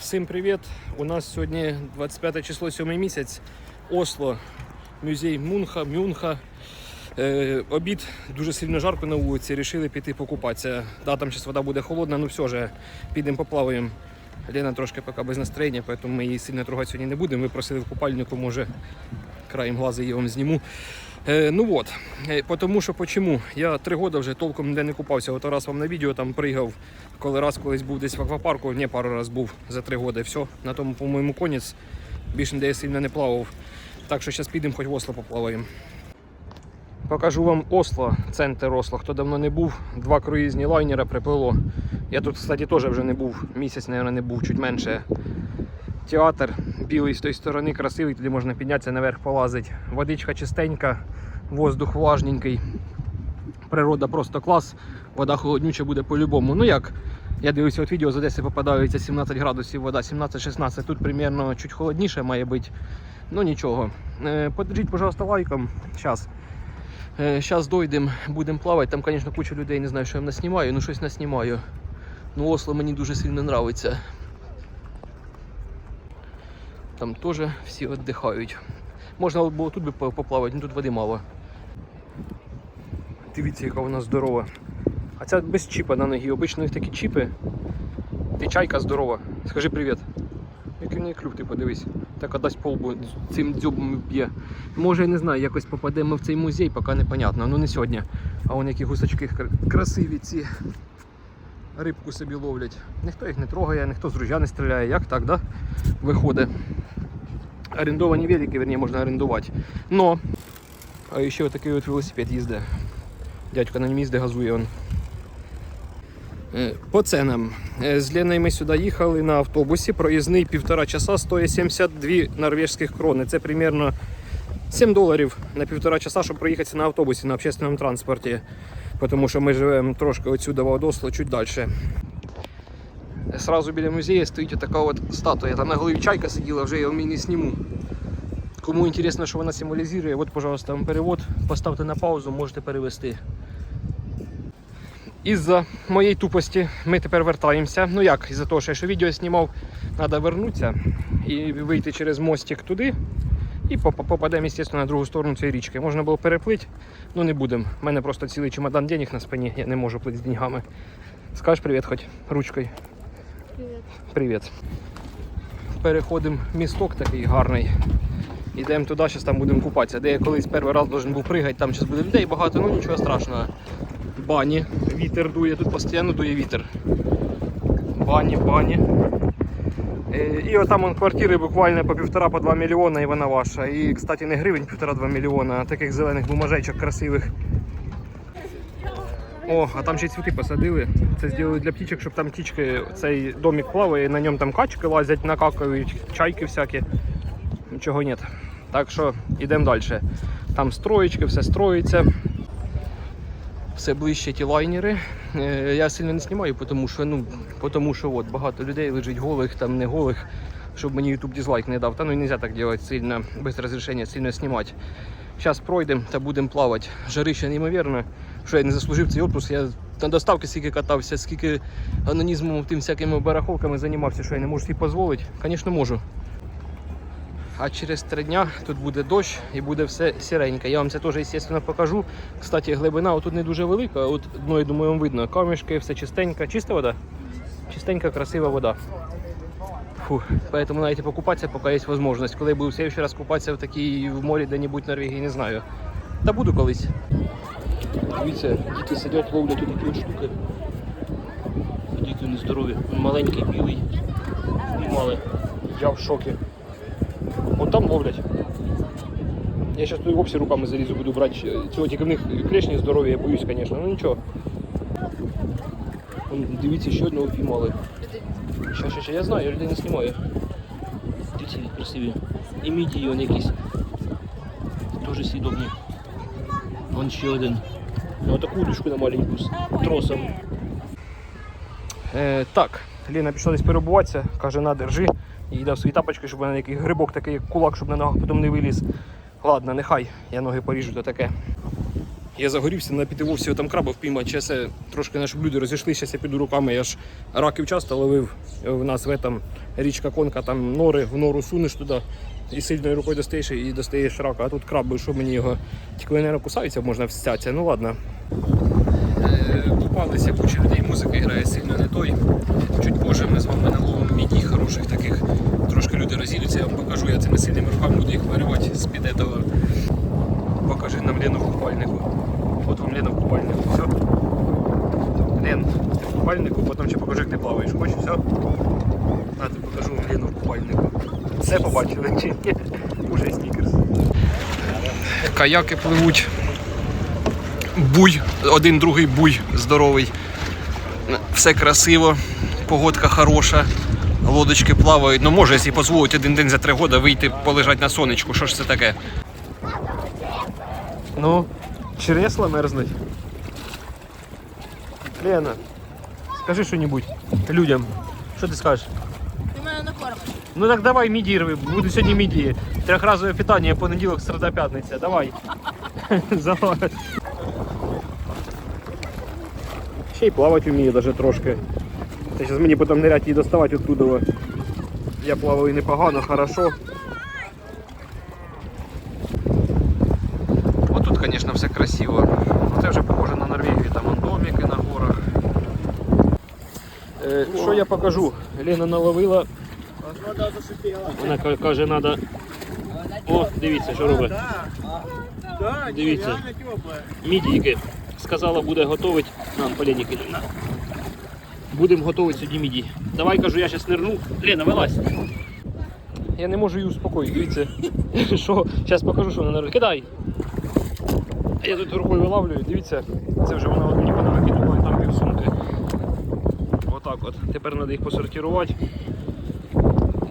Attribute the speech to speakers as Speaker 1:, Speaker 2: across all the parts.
Speaker 1: Всім привіт! У нас сьогодні 25 число 7 місяць. Осло, музей Мунха, Мюнха. Е, обід дуже сильно жарко на вулиці, рішили піти покупатися. Да, там зараз вода буде холодна, ну все ж, підемо поплаваємо. Лена трошки поки без настроєння, тому ми її сильно трогати сьогодні не будемо. Ви просили в купальнику, може краєм глаза її вам зніму. Е, ну от, е, тому що почому? Я три роки вже толком ніде не купався. От раз вам на відео там пригав, коли раз колись був десь в аквапарку, не пару раз був за три роки. Все, на тому, по-моєму, конець. Більше ніде я сильно не плавав. Так що зараз підемо, хоч в Осло поплаваємо. Покажу вам Осло, центр Осло. Хто давно не був, два круїзні лайнера приплило. Я тут, кстати, теж вже не був. Місяць, мабуть, не був, чуть менше. Театр білий з тої сторони, красивий, туди можна піднятися наверх, полазити. Водичка чистенька, воздух влажненький. Природа просто клас, вода холоднюча буде по-любому. Ну як? Я дивився от відео з Одеси попадаються 17 градусів вода, 17-16. Тут примерно чуть холодніше має бути. Ну нічого. Е, Подержіть, пожалуйста, лайком. Зараз. Зараз дойдемо, будемо плавати. Там, звісно, куча людей, не знаю, що я наснімаю, ну щось наснімаю. Ну, Осло мені дуже сильно подобається. Там теж всі віддихають. Можна було тут би поплавати, але тут води мало. Дивіться, яка вона здорова. А ця без чіпа на ногі. Обично них такі чіпи. Ти чайка здорова. Скажи привіт. Який в неї клюв, ти подивись. Так дасть полбу цим дзьобом б'є. Може, я не знаю, якось попадемо в цей музей, поки непонятно. Ну не сьогодні. А вон які гусачки красиві ці. Рибку собі ловлять. Ніхто їх не трогає, ніхто з ружя не стріляє. Як так, да? Виходить. Орендовані велики, верні, можна орендувати. Но, а ще отакий от велосипед їздить. Дядько на ньому їздить, газує он. Е, По ценам. Е, З Леною ми сюди їхали на автобусі. Проїзний півтора часа стоїть 72 норвежських крони. Це примерно 7 доларів на півтора часа, щоб проїхатися на автобусі на общественному транспорті. Тому що ми живемо трошки отсюди в Одосло, чуть далі. Сразу біля музею стоїть така от статуя. Там на голові чайка сиділа, вже я її не зніму. Кому інтересно, що вона символізує, от, пожалуйста, вам перевод. Поставте на паузу, можете перевести. Із-за моєї тупості ми тепер вертаємося. Ну як, із-за того, що я ще відео знімав, треба вернутися і вийти через мостик туди. І поп- попадемо, звісно, на другу сторону цієї річки. Можна було переплити, ну не будемо. У мене просто цілий чемодан денег на спині, я не можу плити з деньгами. Скажеш привіт хоч ручкою. Привіт. Переходимо місток такий гарний. Йдемо туди, зараз там будемо купатися. Де я колись перший раз должен був пригати, там зараз буде людей багато, ну нічого страшного. Бані, вітер дує, тут постійно дує вітер. Бані, бані. Е, І отам он квартири буквально по півтора-по два мільйона і вона ваша. І, кстати, не гривень півтора-два мільйона, а таких зелених бумажечок красивих. О, а там ще й цвіти посадили. Це зробили для птічок, щоб там птічки, цей домик плаває, на ньому там качки лазять, накакають, чайки всякі. Нічого нет. Так що йдемо далі. Там строєчки, все строїться. Все ближче ті лайнери. Е, Я сильно не знімаю, тому що, ну, тому що от, багато людей лежить голих, там не голих, щоб мені YouTube дизлайк не дав. Та ну і не можна так робити сильно, без розрішення сильно знімати. Зараз пройдемо та будемо плавати. Жарище неймовірно, що я не заслужив цей відпуск. Я на доставки скільки катався, скільки анонізмом тим всякими барахолками займався, що я не можу собі дозволити. Звісно, можу. А через три дня тут буде дощ і буде все сіреньке. Я вам це теж, звісно, покажу. Кстати, глибина тут не дуже велика, от дно, я думаю, вам видно. Камішки, все чистенько. Чиста вода? Чистенька, красива вода. Фу, поэтому навіть покупатися, поки є можливість. Коли я буду в раз купатися в такій в морі де-небудь в Норвегії, не знаю. Та буду колись. Дивіться, діти сидять, ловлять тут такі от штуки. Діти нездорові. Маленький, білий. Мали. Я в шокі. От там ловлять. Я зараз тут руками залізу, буду брати. Цього тільки в них клешні здорові, я боюсь, звісно. Ну нічого. Вон, Дивіться, ще одного піймали. Що, що, що, я знаю, я людей не знімаю. Дивіться, які красиві. І мідії вон якісь. Теж сідобні. Вон ще один. Ну, таку на маленьку з тросом. Е, так, Ліна пішла десь перебуватися, каже, на, держи. І дав свої тапочки, щоб вона який грибок такий, як кулак, щоб на ногах потім не виліз. Ладно, нехай, я ноги поріжу, то таке. Я загорівся на піти вовсі там краба впіймати. Зараз я трошки наші люди зараз я піду руками. Я ж раків часто ловив. В нас в этом річка Конка, там нори, в нору сунеш туди. І сильною рукою достаєш і достаєш рака. А тут краби, що мені його тільки не кусаються, можна встятися. Ну ладно. Е, Купалися, куча людей, музика грає сильно не той. Чуть позже ми з вами наловимо міді хороших таких. Трошки люди розійдуться, я вам покажу, я цими сильними руками буду їх виривати з-під этого. Покажи нам Лену в купальнику. От вам Лена в купальнику. Все. Лен, ти в купальнику, потім ще покажу, як ти плаваєш. Хочеш, все? На, ти покажу вам Лену в купальнику. Все побачили чи ні? Уже снікерс. Каяки пливуть. Буй, один другий буй здоровий. Все красиво, погодка хороша, лодочки плавають. Ну може, якщо дозволить один день за три роки вийти полежати на сонечку. Що ж це таке? Ну, чересла мерзнуть. Лена, скажи що-нибудь людям. Що ти скажеш? Ну так давай міді рви, буде сьогодні міді. Трьохразове питання, понеділок, середа, п'ятниця. Давай. Залазь. Ще й плавати вміє даже трошки. Це зараз мені потім ниряти і доставати оттуда. Я плаваю непогано, хорошо. От тут, звісно, все красиво. Це вже похоже на Норвегію, там вон домики на горах. Е, що я покажу? Лена наловила вона каже, треба. О, дивіться, що робить. Дивіться. Мідійки. Сказала, буде готувати. Нам поленіки. на. Будемо готувати сьогодні міді. Давай кажу, я зараз нирну. Лена, вилазь. Я не можу її успокоїти. Дивіться. Що? Зараз покажу, що вона нирне. Кидай. Я тут рукою вилавлюю, дивіться. Це вже вона мені понавикидувала там півсумки. Отак от. Тепер треба їх посортувати.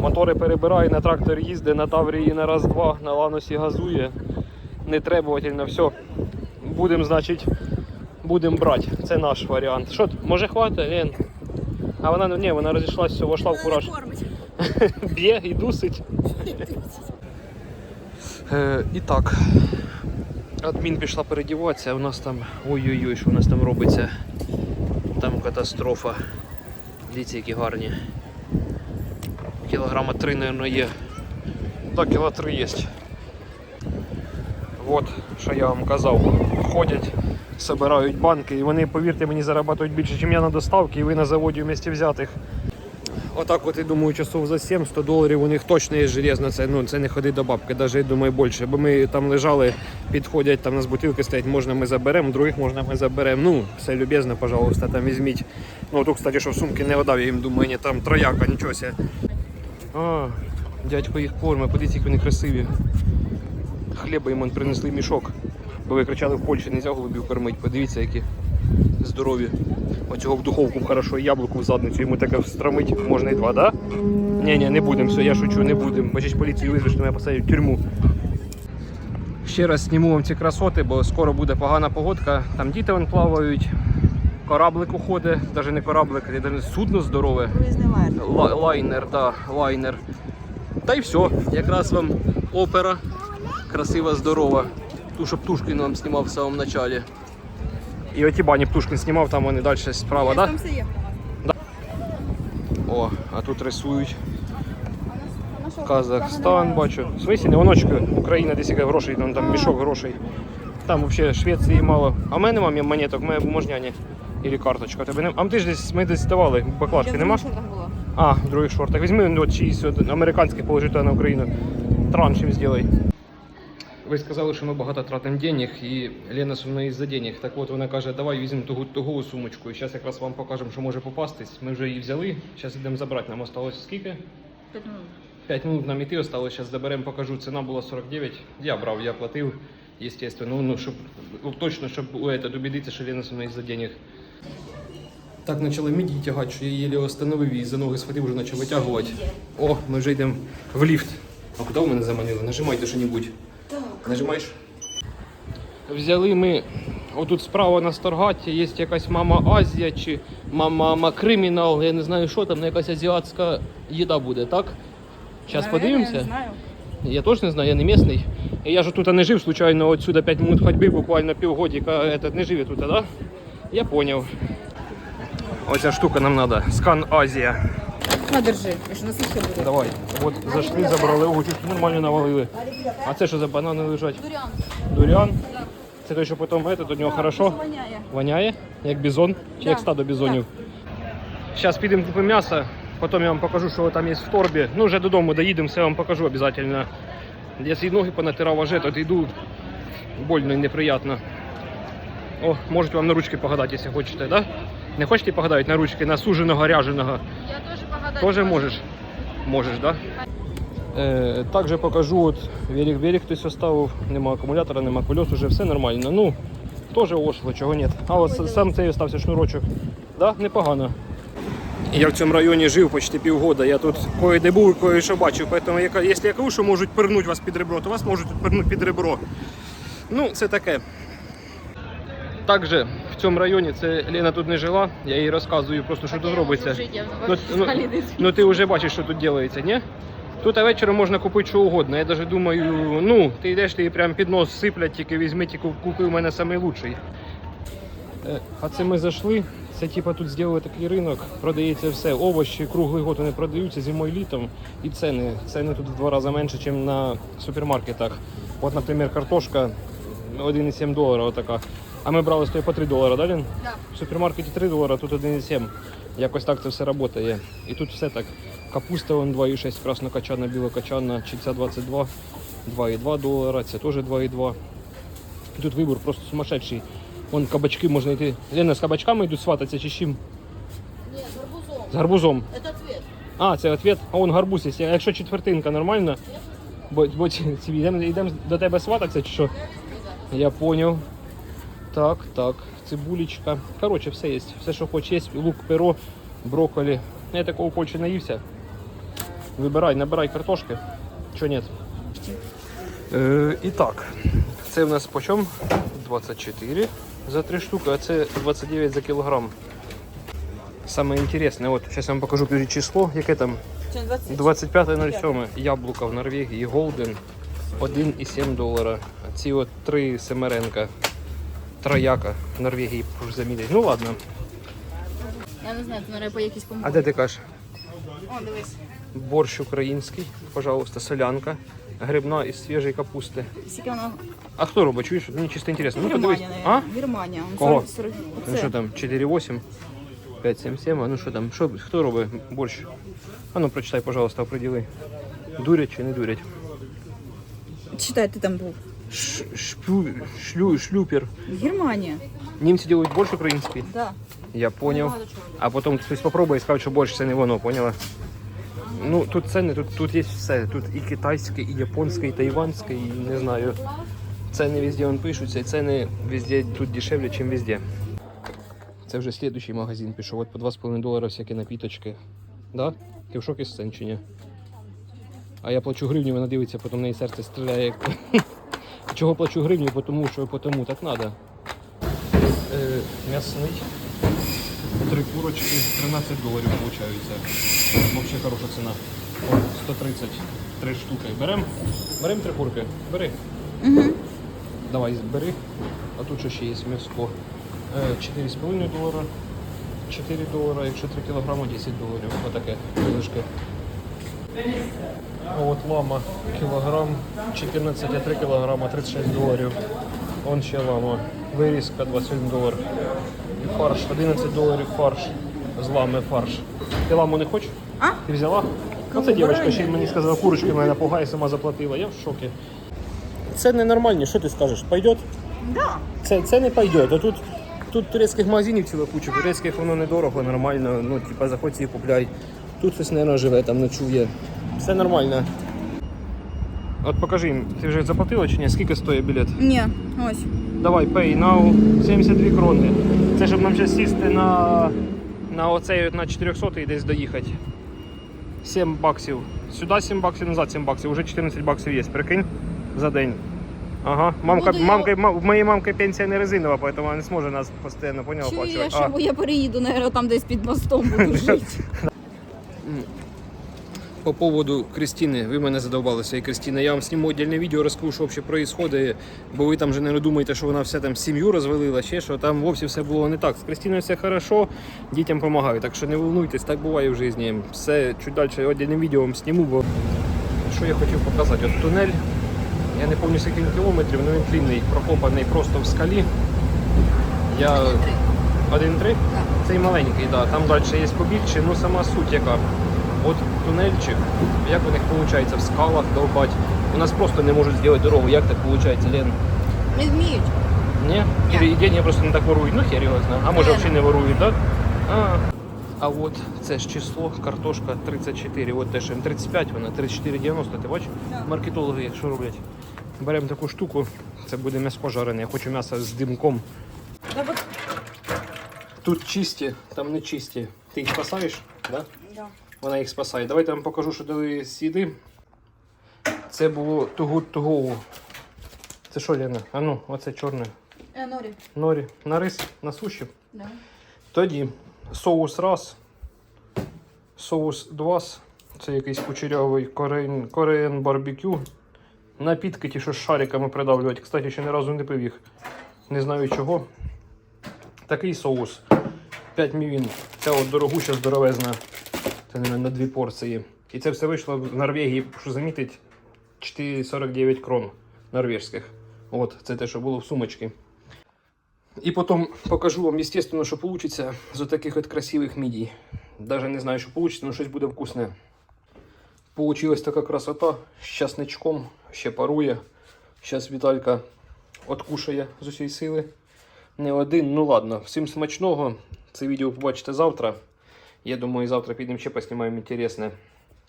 Speaker 1: Мотори перебирає, на трактор їздить, на Таврії на раз-два, на ланосі газує. Нетребовательно, все. Будемо, значить, будемо брати. Це наш варіант. Що, може хватить, Лен? А вона ні, вона розійшлася, все, вошла в кураж. Б'є і дусить. Е, і так. Адмін пішла передіватися, а у нас там. Ой-ой-ой, що у нас там робиться. Там катастрофа. Дивіться, які гарні. Кілограма три, мабуть, є. Так, кіло три є. От, що я вам казав. Ходять, збирають банки, і вони, повірте мені, заробляють більше, ніж я на доставки, і ви на заводі в місті взятих. Отак от, я думаю, часов за 700 доларів у них точно є железно, це, ну, це не ходи до бабки, навіть я думаю більше. Бо ми там лежали, підходять, там у нас бутилки стоять, можна ми заберемо, других можна ми заберемо. Ну, все любезно, пожалуйста, там візьміть. Ну, тут, кстати, що в сумки не вода, я їм думаю, ні, там трояка, нічого себе. А, дядько їх корме, подивіться, які вони красиві. Хліба їм принесли мішок. Бо ви кричали в Польщі, не можна голубів кормити. Подивіться, які здорові. Оцього в духовку хорошо, яблуку в задницю, йому таке встромить, можна і два, да? Ні, ні, не будемо, все, я шучу, не будемо. Ж поліцію визвеш, то мене посадять в тюрму. Ще раз зніму вам ці красоти, бо скоро буде погана погодка. Там діти вон плавають, кораблик уходить, навіть не кораблик, навіть судно здорове.
Speaker 2: Лайнер.
Speaker 1: Ла- лайнер, да, лайнер. Та й все. Якраз вам опера красива, здорова. Ту, що Птушкін вам знімав в самому началі. І оті бані Птушкін знімав, там вони далі справа, так?
Speaker 2: Там все є.
Speaker 1: О, а тут рисують. Казахстан, бачу. В не оночка, Україна десь яка грошей, там, там мішок грошей. Там взагалі Швеції мало. А в мене немає монеток, в мене бумажняні. Ілі карточка. Тебе не... А ти ж десь ми десь давали, баклажки
Speaker 2: Я
Speaker 1: нема?
Speaker 2: що там було.
Speaker 1: А, в других шортах. Візьми ну, от чиїсь от, американських положи на Україну. Транш їм зробай. Ви сказали, що ми багато тратимо денег, і Лена сумна із-за денег. Так от вона каже, давай візьмемо тугу, тугу сумочку. І зараз якраз вам покажемо, що може попастись. Ми вже її взяли. Зараз йдемо забрати. Нам осталось скільки?
Speaker 2: П'ять минут.
Speaker 1: 5 минут нам іти осталось, зараз заберемо, покажу. Ціна була 49. Я брав, я платив, естественно. Ну, щоб ну, точно, щоб у это, убедитися, що Лена сумна із-за денег. Так почала міді тягати, що я її остановив і за ноги схватив, вже почав витягувати. О, ми вже йдемо в ліфт. А куди ви мене заманили? Нажимайте що-небудь. Так. Нажимаєш? Взяли ми отут справа на Старгаті, є якась мама Азія чи мама Кримінал, я не знаю, що там, якась азіатська їда буде, так? Зараз
Speaker 2: Наверное,
Speaker 1: подивимося.
Speaker 2: Не знаю.
Speaker 1: Я теж не знаю, я не місний. Я ж тут не жив случайно, отсюда 5 минут ходьби, буквально півгодика, этот не живе тут, да? Я понял. Оця штука нам надо. Скан Азія.
Speaker 2: На, держи. Я на.
Speaker 1: Давай. От зайшли, забрали, ого, чуть нормально навалили. А це що за банани лежать?
Speaker 2: Дурян.
Speaker 1: Дуріан? Це той, що потім это, до нього хорошо?
Speaker 2: Воняє.
Speaker 1: Воняє? Як бізон? Чи
Speaker 2: Да,
Speaker 1: як стадо бізонів? Зараз підемо купимо м'ясо, потім я вам покажу, що там є в торбі. Ну, вже додому доїдемо, все вам покажу обов'язково. Якщо ноги понатирав аже, то йду больно і неприємно. О, можуть вам на ручки погадати, якщо хочете, да? Не хочете погадати на ручки, на суженого, ряженого?
Speaker 2: Я теж погадаю.
Speaker 1: Тоже можеш? Можеш, да? Е, також покажу, от велик велик хтось оставив, нема акумулятора, нема колес, уже все нормально. Ну, теж ошло, чого нет. А от сам цей остався шнурочок. Да? Непогано. Я в цьому районі жив почти півгода. Я тут кое-де був і кое-що бачив. Тому якщо я кажу, що можуть пирнути вас під ребро, то вас можуть пирнути під ребро. Ну, це таке. Також в цьому районі це Лена тут не жила, я їй розказую просто, що тут робиться. Ну, ну, ну ти вже бачиш, що тут робиться, ні? Тут вечором можна купити що угодно. Я навіть думаю, ну, ти йдеш, ти прям під нос сиплять, тільки візьми, тільки купи у мене найкращий. Е, А це ми зайшли. Це типа тут зробили такий ринок, продається все. Овочі круглий год вони продаються зимою літом. І ціни. Ціни тут в два рази менше, ніж на супермаркетах. От, наприклад, картошка 1,7 долара отака. А ми брали стоїть по 3 долара, да, Лін?
Speaker 2: Да.
Speaker 1: В супермаркеті 3 долара, тут 1,7. Якось так це все працює. І тут все так. Капуста вон 2,6, краснокачана, білокачана, чільця 22, 2,2 долара, це теж 2,2. І тут вибір просто сумасшедший. Вон кабачки можна йти. Лена, з кабачками йдуть свататися чи з чим?
Speaker 2: Ні, з гарбузом.
Speaker 1: З гарбузом.
Speaker 2: Це цвіт.
Speaker 1: А, це відповідь. А вон гарбуз є. А Якщо четвертинка нормально, бо, бо ці- ці- йдемо, йдемо до тебе свататися чи що? Я поняв. Так, так, цибулечка. Коротше, все є. Все, що хочеш, є. Лук, перо, брокколі. Я такого в Польщі наївся. Вибирай, набирай картошки. Чого ні? Е, і так, це в нас по чому? 24 за 3 штуки, а це 29 за кілограм. Саме інтересне, от зараз я вам покажу число, яке там 25.07. Яблука в Норвегії, Голден 1,7 долара. Ці от три семеренка. Трояка в Норвегії, прошу замітити. Ну ладно.
Speaker 2: Я не знаю, це, мабуть, по якійсь
Speaker 1: А де ти кажеш?
Speaker 2: О, дивись.
Speaker 1: Борщ український, пожалуйста, солянка, грибна із свіжої капусти.
Speaker 2: Скільки воно?
Speaker 1: А хто робить? Чуєш? Мені чисто інтересно. Ну, подивись.
Speaker 2: Германія,
Speaker 1: А?
Speaker 2: наверное. Германія. Он
Speaker 1: Кого?
Speaker 2: 40, 40.
Speaker 1: Ну що
Speaker 2: Оце.
Speaker 1: там, 4,8, 5,77, а ну що там, що, хто робить борщ? А ну прочитай, пожалуйста, оприділи. Дурять чи не дурять?
Speaker 2: Читай, ти там був.
Speaker 1: Ш, шпю, шлю, шлюпер.
Speaker 2: Германія.
Speaker 1: Німці делают борщ український.
Speaker 2: Да.
Speaker 1: Я понял. А потім хтось попробує і скаже, що борщ це не воно, поняла? Ну, тут ціни, тут, тут є все. Тут і китайське, і японське, і тайванське, і не знаю. Ціни везде вон пишуться, і ціни везде тут дешевле, ніж везде. Це вже слідуючий магазин пішов. От по 2,5 долара всякі напіточки. Да? Ти в шокі з цін чи ні? А я плачу гривню, вона дивиться, потім в неї серце стріляє. як- Чого плачу гривню? Тому що по тому так треба. Е, м'ясний. Три курочки, 13 доларів получаються. Вообще хороша ціна. О, 130. Три штуки. Берем? Берем три курки. Бери.
Speaker 2: Угу.
Speaker 1: Давай, бери. А тут ще є м'яско. Е, 4,5 долара. 4 долара, якщо 3 кілограми, 10 доларів. Отаке вилишки. А от лама кілограм 14, 3 кілограма 36 доларів. Он ще лама. Вирізка 21 долар. І фарш 11 доларів фарш. З лами фарш. Ти ламу не хочеш?
Speaker 2: А?
Speaker 1: Ти взяла?
Speaker 2: Кого?
Speaker 1: Оце дівчинка ще й мені сказала, курочки мене напугає, сама заплатила. Я в шокі. Це ненормально, що ти скажеш? Пойдет?
Speaker 2: Да.
Speaker 1: Це, це не пойдет. А тут, тут турецьких магазинів ціла куча. Турецьких воно недорого, нормально. Ну, типа, заходь і купляй. Тут хтось, мабуть, живе, там ночує. Все нормально. От покажи їм, ти вже заплатила чи ні? Скільки стоїть білет?
Speaker 2: Ні, ось.
Speaker 1: Давай, pay now 72 крони. Це щоб нам зараз сісти на, на оцей на 400 і десь доїхати. 7 баксів. Сюди 7 баксів, назад 7 баксів. Уже 14 баксів є, прикинь, за день. Ага, мамка,
Speaker 2: Буду я-
Speaker 1: мамка, ма- в моєї мамки пенсія не резинова, тому вона не зможе нас постійно поняла,
Speaker 2: Чую, я ще, бо я переїду, наверное, там десь під мостом буду жити.
Speaker 1: По поводу Кристини, ви мене задовбалися і Кристина. Я вам зніму віддільне відео, розкажу, що взагалі відбувається, бо ви там вже не думаєте, що вона вся там сім'ю розвалила, ще що там вовсі все було не так. З Кристиною все хорошо, дітям допомагаю, так що не волнуйтесь, так буває в житті. Все чуть далі віддільним відео вам зніму, бо що я хотів показати? От тунель, я не пам'ятаю скільки кілометрів, але він длинний, прокопаний просто в скалі. Я 1,3? Цей маленький, да. там далі є побільше, ну сама суть яка. От тунельчик, як у них виходить в скалах довбать. У нас просто не можуть зробити дорогу. Як так виходить, Лен?
Speaker 2: Не вміють.
Speaker 1: Ні? Ні. Деньги просто не так ворують. Ну хер його знає. А може взагалі не ворують, так? А. а от це ж число, картошка 34, от теж М35, вона 34,90, ти бачиш? Маркетологи що роблять? Беремо таку штуку, це буде м'ясо жарене, я хочу м'ясо з димком. Тут чисті, там не чисті. Ти їх спасаєш? Да?
Speaker 2: да.
Speaker 1: Вона їх спасає. Давайте я вам покажу, що дали з їди. Це було good to go. Це що, Лена? А ну, оце чорне.
Speaker 2: Е, норі.
Speaker 1: Норі. На рис, на суші.
Speaker 2: Да.
Speaker 1: Тоді соус раз, соус два. Це якийсь кучерявий кореен, кореен барбекю. Напітки ті, що з шариками придавлювати. Кстати, ще ні разу не пив їх. Не знаю чого. Такий соус. 5 мівін. Це от дорогуща, здоровезна. Це не на дві порції. І це все вийшло в Норвегії, що замітить, 4,49 крон норвежських. От, це те, що було в сумочці. І потім покажу вам, естественно, що вийде з таких от красивих мідій. Даже не знаю, що вийде, але щось буде вкусне. Получилась така красота з часничком, ще парує. Зараз Віталька откушає з усієї сили. Не один, ну ладно. Всім смачного. Це відео побачите завтра. Я думаю, завтра підемо ще поснімаємо інтересне.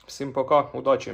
Speaker 1: Всім пока, удачі!